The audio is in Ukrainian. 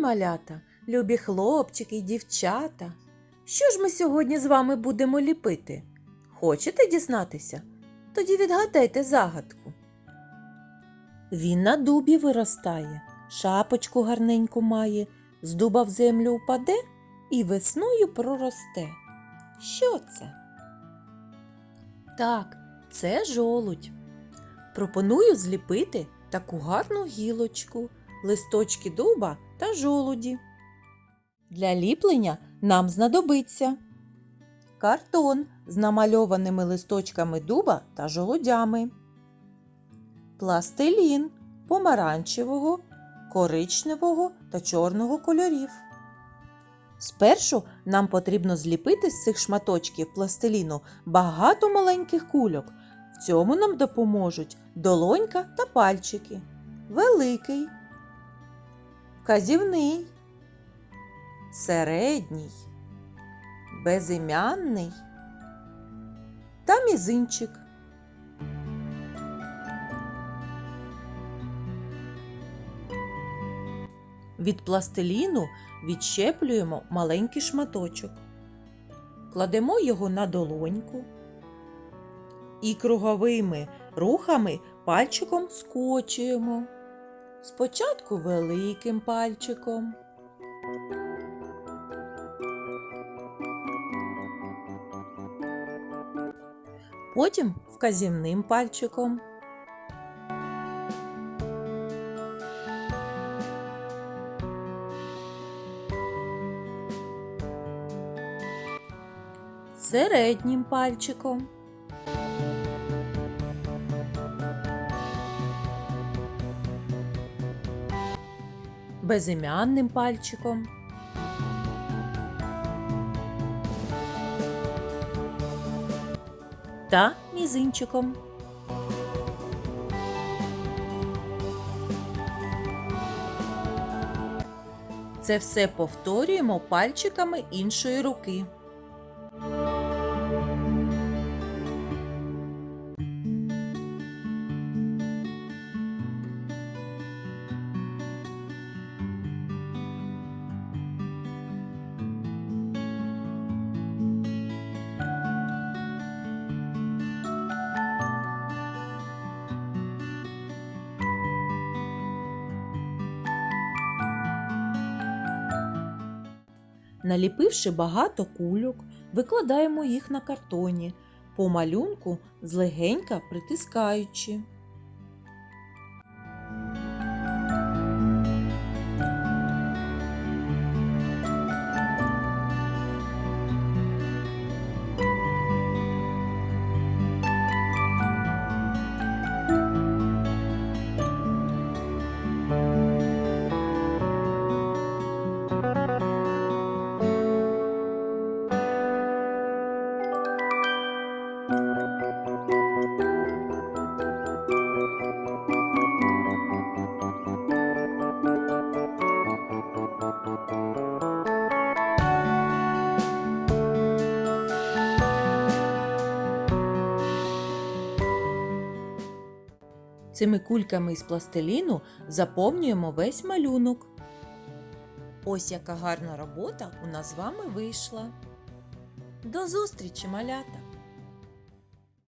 малята, любі хлопчики й дівчата. Що ж ми сьогодні з вами будемо ліпити? Хочете дізнатися? Тоді відгадайте загадку. Він на дубі виростає, шапочку гарненьку має, з дуба в землю упаде і весною проросте. Що це? Так, це жолудь. Пропоную зліпити таку гарну гілочку, листочки дуба та жолуді. Для ліплення нам знадобиться картон з намальованими листочками дуба та жолудями, пластилін помаранчевого, коричневого та чорного кольорів. Спершу нам потрібно зліпити з цих шматочків пластиліну багато маленьких кульок. В цьому нам допоможуть долонька та пальчики. Великий, вказівний, середній, безім'янний та мізинчик. Від пластиліну відщеплюємо маленький шматочок. Кладемо його на долоньку і круговими рухами пальчиком скочуємо. Спочатку великим пальчиком. Потім вказівним пальчиком. Середнім пальчиком. Безім'янним пальчиком. Та мізинчиком. Це все повторюємо пальчиками іншої руки. Наліпивши багато кульок, викладаємо їх на картоні, по малюнку злегенька притискаючи. Цими кульками із пластиліну заповнюємо весь малюнок. Ось яка гарна робота у нас з вами вийшла. До зустрічі, малята!